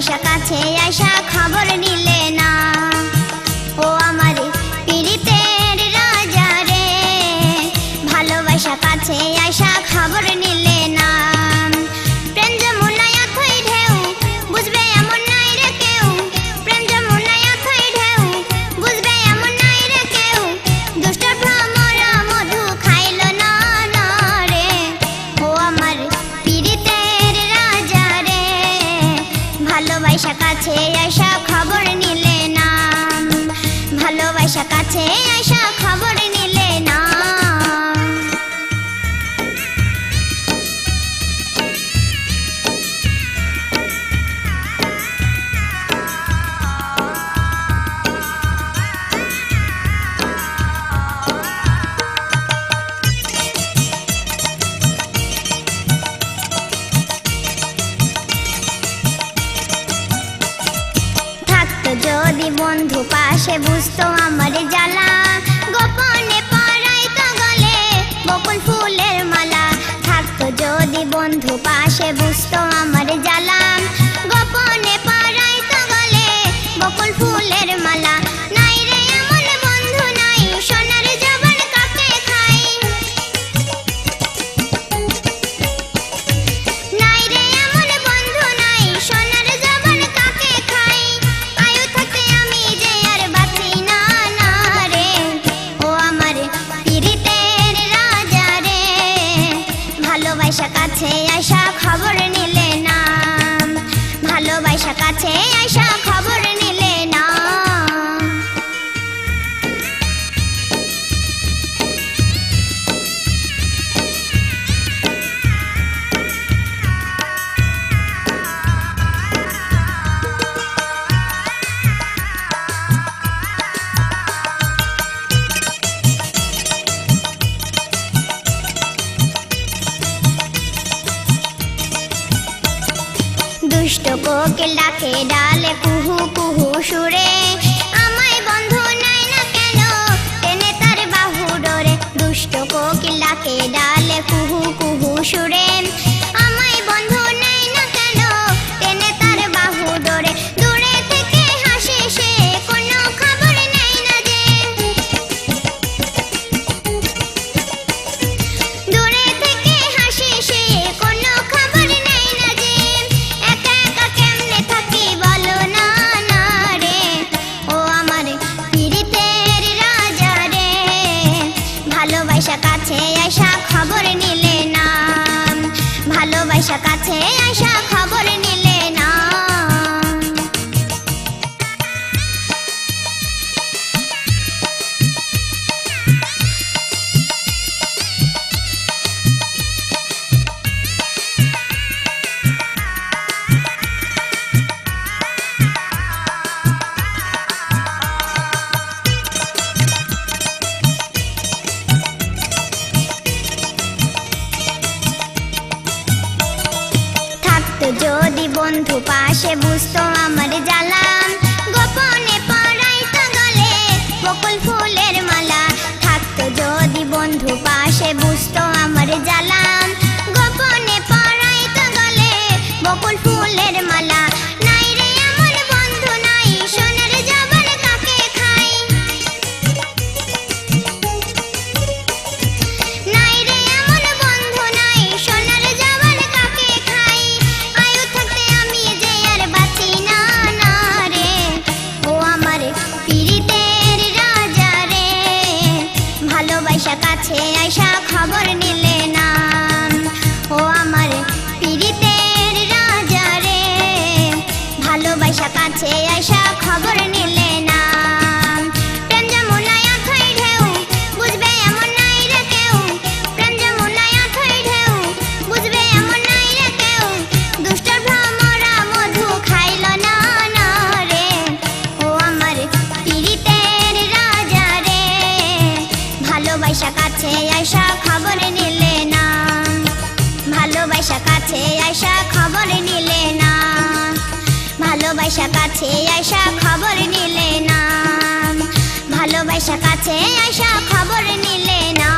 আয়সা কাছে আয়সা কাছে আসা খবর নিলে না ভালোবাসা কাছে আসা খবর নিলে না যদি বন্ধু পাশে বুঝতো আমার জ্বালা। গোপনে পড়াইতো গলে, বকুল ফুলের মালা। থাকতো যদি বন্ধু পাশে বুঝতো আমার জ্বালা। গোপনে পড়াইতো গলে, বকুল ফুলের মালা। দুষ্ট কোকিল ডাকে ডালে কুহু কুহু সুরে। আমায় বন্ধু নাই না কেন? টেনে তার বাহু ডরে দুষ্ট কোকিল ডাকে ডালে কুহু কুহু সুরে। ভালোবাসা কাছে আয়সা খবর নিলে যদি বন্ধু পাশে বুঝতো আমার জ্বালাম গোপনে পড়াইতো গলে, বকুল ফুলের মালা। থাকতো যদি বন্ধু পাশে বুঝতো আমার জ্বালা কাছে আসা খবর নিলে না ও আমার পীড়িতের রাজা রে, ভালোবাসা কাছে আসা খবর নিলে না প্রেম যমুনায় আথই ঢেউ, বুঝবে এমন নাই রে কেউ। প্রেম যমুনায় আথই ঢেউ, বুঝবে এমন নাই রে কেউ। দুষ্ট ভ্রমরা মধু খাইল না না রে। ও আমার পীড়িতের রাজা রে, ভালোবাসা কাছে আয়সা খবর নিলে না। ভালোবাসা কাছে আয়সা খবর নিলে না। ভালোবাসা কাছে আয়সা খবর নিলে না। ভালোবাসা কাছে আয়সা খবর নিলে না।